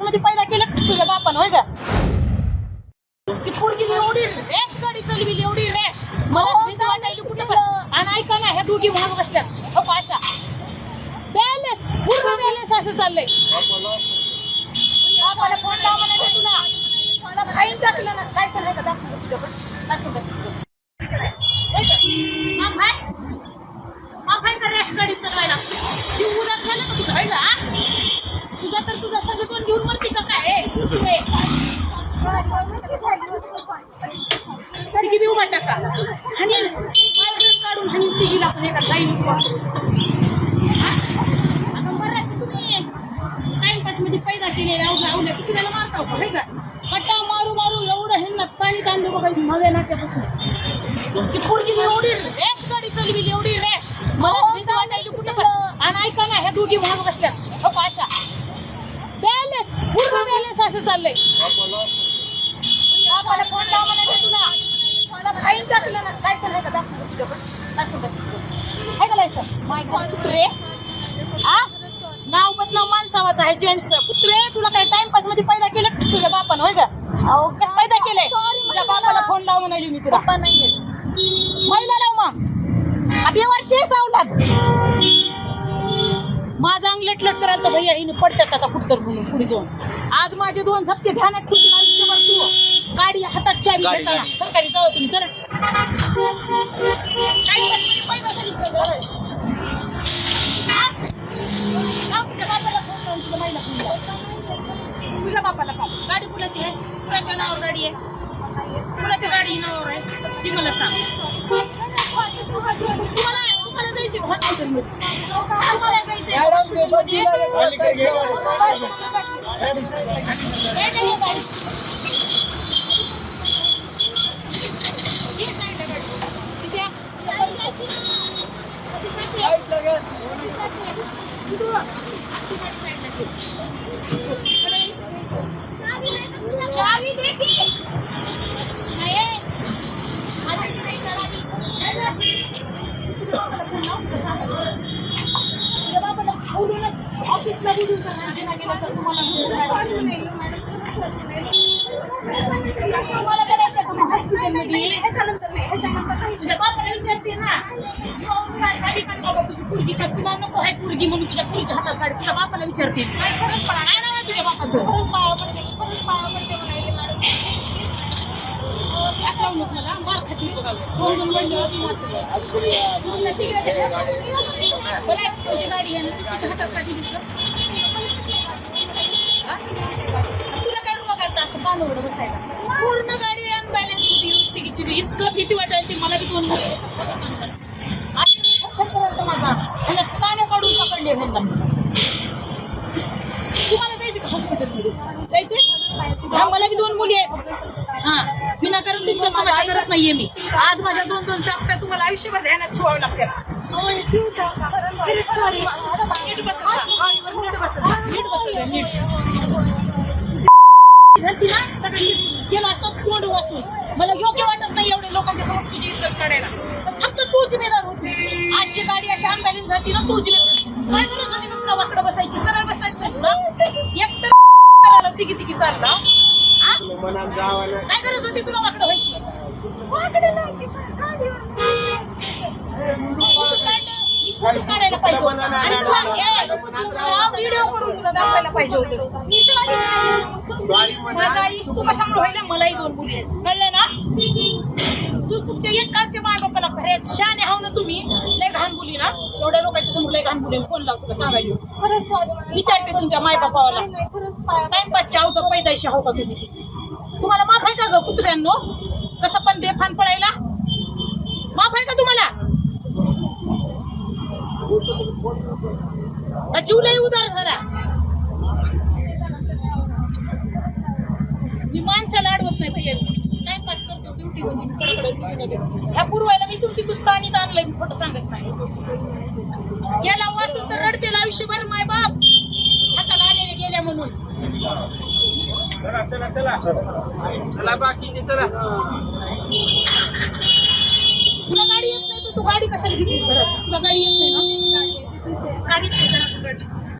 टाइमपासमध्ये पैदा केलं तुझ्या बापानं होय का? ती पोरगी एवढी रॅश गाडी चालविली एवढी रॅश मला भीती वाटायली कुठं पण आणि ऐका ना ह्या दोघी महाग बसल्यात हो बॅलन्स पूर्ण बॅलन्स असं चाललंय. बापाला फोन लावा म्हणाले तुला. मला टाकलं ना. काय सांगायचं दाखव काय सांगायचं? तिघी बी उभा टाका आणि काढून आणि तिघीला पण एका लाईन आता मराठी तुम्ही टाइमपासमध्ये पैदा केलेला अवघ्या अवघ्या दुसऱ्याला मारता का कटा मारू मारू एवढं ह्यांना पाणी तांदूळ बघा नव्या नाट्यापासून ती पोरगी एवढी रॅश गाडी चालविली एवढी रॅश. मला भीती वाटायली कुठं आणि ऐका ना ह्या दोघी महाग बसल्यात. हो अशा पूर्ण बॅलन्स असं चाललंय. बापाला फोन लावा म्हणाले तुला. मला फाईन टाकलं ना काय दाखव सांगायचं आहे. का लायसन माय कुत्रे. आ? नाव बदनाव माणसावाचं आहे जेंट्स कुत्रे तुला काय टाइमपासमध्ये पैदा केलं? तुझ्या बापानं होय का? कसं पैदा केलंय? तुझ्या बापाला फोन लावा म्हणाली मी तुला. महिला लाव मग. अब वर्षी सावलात. माझा अंग लटलट करायला तर भैया हिने पडतात आता कुठतर म्हणून पुढे जाऊन. आज माझे दोन झपके ध्यानात ठेवतील आयुष्यभर तू. गाडी हातात चावी गाडी, घेताना गाडी. सरकारी जाऊ तुम्ही चल. काही वर्षी पैदा करीस का गं? हा? लाव तुझ्या बापाला फोन लावून तुझ्या माईला फोन लाव. तुझ्या बापाला का गाडी कुणाची आहे? कुणाच्या नावावर गाडी आहे? कुणाच्या गाडी नावावर आहे? ती मला सांग. जायची हॉस्पिटलमध्ये तुम्हाला जायचंय नको आहे पोरगी म्हणून तुझ्या पोरीच्या हातात गाडी तुझ्या बापाला विचारते काय खरंच नाव आहे तुझ्या बापाचं हात लावू नको मला मार खाची दोन दोन बंड होती मात्र तुझी गाडी आहे ना तू तुझ्या हातात काढली दिसलं कानवड बसायला. पूर्ण गाडी अनबॅलन्स होती. तिकीची बी इतकं भीती वाटायला ती मला बी दोन माझा ह्याला काने काढून पकडले तुम्हाला जायचं का हॉस्पिटलमध्ये जायचंय? हा मला बी दोन मुली आहेत. हा विनाकारण तुमचा तमाशा करत नाहीये मी. आज माझ्या दोन दोन चापट्या तुम्हाला आयुष्यभर ध्यानात ठेवावं लागतात. नीट बसत जा. गाडीवर नीट बसत जा. नीट बसत जा, नीट झाली ना सगळी गेलो असतो तोंड वाचून मला योग्य वाटत नाही एवढे लोकांच्या समोर तुझी इज्जत करायला. फक्त तू जिम्मेदार होती. आजची गाडी अशी अँबॅलन्स झाली ना तू जिम्मेदार काय होती का तुला वाकडं बसायची? सरळ बसायचं नाही तुला? एक तर करायला तिघी तिघी चालला? काय गरज होती तुला वाकडं व्हायची? पाहिजे होता. आणि तुला हे- व्हिडिओ करून तुला दाखवायला पाहिजे होतं. माझा आई तू कशामुळे व्हायला? मलाही दोन मुली आहेत. कळलं ना? तू तुमच्या एकाचे माय बापाला खरे शाने हाव ना तुम्ही. लय घाण बोली ना. एवढ्या लोकांच्या समोर लय घाण बोली फोन लावतो सांगायला विचारते तुमच्या माय बापाला टाइमपासच्या आहो का पैदाशी आहो का तुम्ही? तुम्हाला माफ आहे का ग कुत्र्यांनो? कसं पण बेफान पडायला माफ आहे का तुम्हाला का जीव लय उदार झाला. मी माणसाला अडवत नाही भैया टाइमपास करतो ड्युटी मध्ये. ह्या पूर्वायला मी इथून तिथून पाणी आणलंय मी खोटं सांगत नाही. गेला वासून तर रडतेल आयुष्यभर माय बाप. हाताला आलेले गेल्या म्हणून. चला चला चला. चला बाकीचे चला तुला गाडी येत नाही तू गाडी कशाला घेतलीस घरात? तुला गाडी येत नाही ना? गाडी घेतलीस घरात गाडी